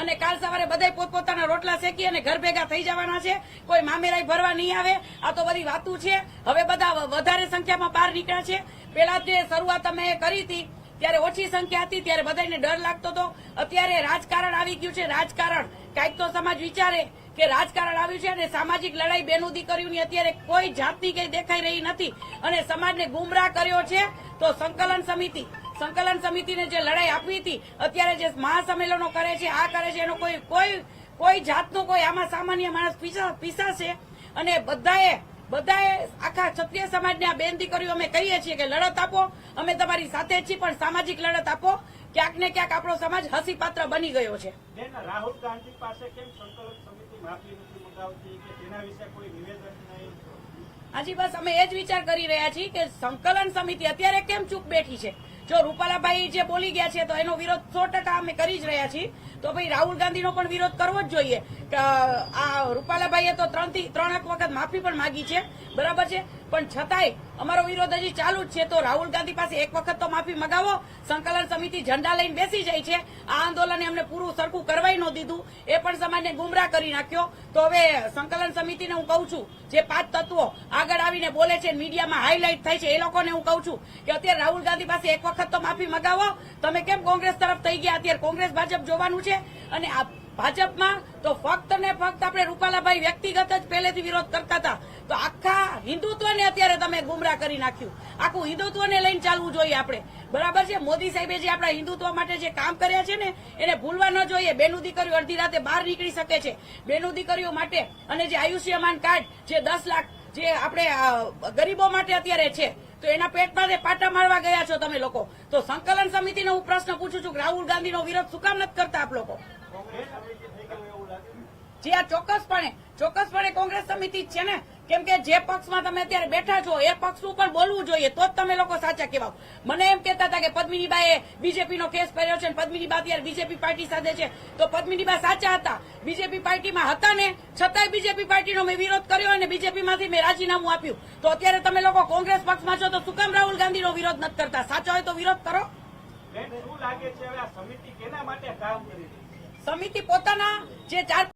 અને કાલ સવારે બધા પોતપોતાના રોટલા શેકી અને ઘર ભેગા થઈ જવાના છે. કોઈ મામેરાઈ ભરવા નહીં આવે. આ તો બધી વાતું છે. હવે બધા વધારે સંખ્યામાં બહાર નીકળ્યા છે. પેલા જે શરૂઆત અમે કરી હતી, ત્યારે ઓછી સંખ્યા હતી, ત્યારે બધાને ડર લાગતો હતો. અત્યારે રાજકારણ આવી ગયું છે. રાજકારણ. કાંઈક તો સમાજ વિચારે કે રાજકારણ આવ્યું છે અને સામાજિક લડાઈ બેનું દીકરીઓની અત્યારે કોઈ જાતની કઈ દેખાઈ રહી નથી. અને સમાજને ગુમરાહ કર્યો છે તો સંકલન સમિતિ સંકલન સમિતિને જે લડાઈ આપવી હતી અત્યારે જે મહાસંમેલનો કરે છે આ કરે છે એનો કોઈ કોઈ કોઈ જાતનો કોઈ આમાં સામાન્ય માણસ પીસા પીસાશે અને બધાએ બધાએ આખા ક્ષત્રિય સમાજને આ બેન દીકરીઓ અમે કહીએ છીએ કે લડત આપો અમે તમારી સાથે છીએ પણ સામાજિક લડત આપો. ક્યાંક ને ક્યાંક આપણો સમાજ હસીપાત્ર બની ગયો છે. રાહુલ ગાંધી પાસે કેમ સંકલન સમિતિ માફી નથી મંગાવતી કે તેના વિશે કોઈ નિવેદન નહીં? હાજી બસ અમે એ જ વિચાર કરી રહ્યા છીએ કે સંકલન સમિતિ અત્યારે કેમ ચૂપ બેઠી છે? જો રૂપાલાભાઈ જે બોલી ગયા છે, તો એનો વિરોધ સો ટકા અમે કરી જ રહ્યા છીએ. તો ભાઈ રાહુલ ગાંધીનો પણ વિરોધ કરવો જ જોઈએ. આ રૂપાલાભાઈએ તો ત્રણથી, ત્રણ એક વખત માફી પણ માંગી છે. બરાબર છે? પણ છતાંય અમારો વિરોધ હજી ચાલુ જ છે. તો રાહુલ ગાંધી પાસે એક વખત તો માફી મગાવો. સંકલન સમિતિ ઝંડા લઈને બેસી જાય છે. આ આંદોલને અમને પૂરું સરખું કરવાય ન દીધું. એ પણ સમાજને ગુમરાહ કરી નાખ્યો. તો હવે સંકલન સમિતિને હું કહું છું, જે પાંચ તત્વો આગળ આવીને બોલે છે, મીડિયામાં હાઇલાઇટ થાય છે, એ લોકોને હું કહું છું કે અત્યારે રાહુલ ગાંધી પાસે એક વખત તો માફી મગાવો. તમે કેમ કોંગ્રેસ તરફ થઈ ગયા? અત્યારે કોંગ્રેસ ભાજપ જોવાનું છે. અને આ ભાજપમાં તો ફક્ત ને ફક્ત આપણે રૂપાલાભાઈ વ્યક્તિગત જ પહેલેથી વિરોધ કરતા હતા. તો આખા હિન્દુત્વને અત્યારે તમે ગુમરા કરી નાખ્યું. આખું હિન્દુત્વને લઈને ચાલવું જોઈએ આપણે. બરાબર છે? મોદી સાહેબે જે આપણા હિન્દુત્વ માટે જે કામ કર્યા છે ને, એને ભૂલવા ન જોઈએ. બેનું દીકરીઓ અડધી રાતે બહાર નીકળી શકે છે. બેનું દીકરીઓ માટે અને જે આયુષ્યમાન કાર્ડ જે દસ લાખ જે આપણે ગરીબો માટે અત્યારે છે, તો એના પેટમાં પાટા મારવા ગયા છો તમે લોકો. તો સંકલન સમિતિનો હું પ્રશ્ન પૂછું છું રાહુલ ગાંધીનો વિરોધ શું કામ નથી કરતા આપ લોકો? જે આ ચોક્કસપણે ચોક્કસપણે કોંગ્રેસ સમિતિ છે ને કેમ કે જે પક્ષમાં તમે અત્યારે બેઠા છો એ પક્ષનું પણ બોલવું જોઈએ તો જ તમે લોકો સાચા કહેવાઓ. મને એમ કહેતા હતા કે પદ્મિનીબાએ બીજેપીનો કેસ કર્યો છે પદ્મિનીબા અત્યારે બીજેપી પાર્ટી સાથે છે. તો પદ્મિનીબા સાચા હતા. બીજેપી પાર્ટીમાં હતા ને છતાંય બીજેપી પાર્ટીનો મેં વિરોધ કર્યો અને બીજેપીમાંથી મેં રાજીનામું આપ્યું. તો અત્યારે તમે લોકો કોંગ્રેસ પક્ષમાં છો તો શું કામ રાહુલ ગાંધીનો વિરોધ નથી કરતા? સાચો હોય તો વિરોધ કરો. શું લાગે છે હવે આ સમિતિ કેના માટે કામ કરી છે? સમિતિ પોતાના જે ચાર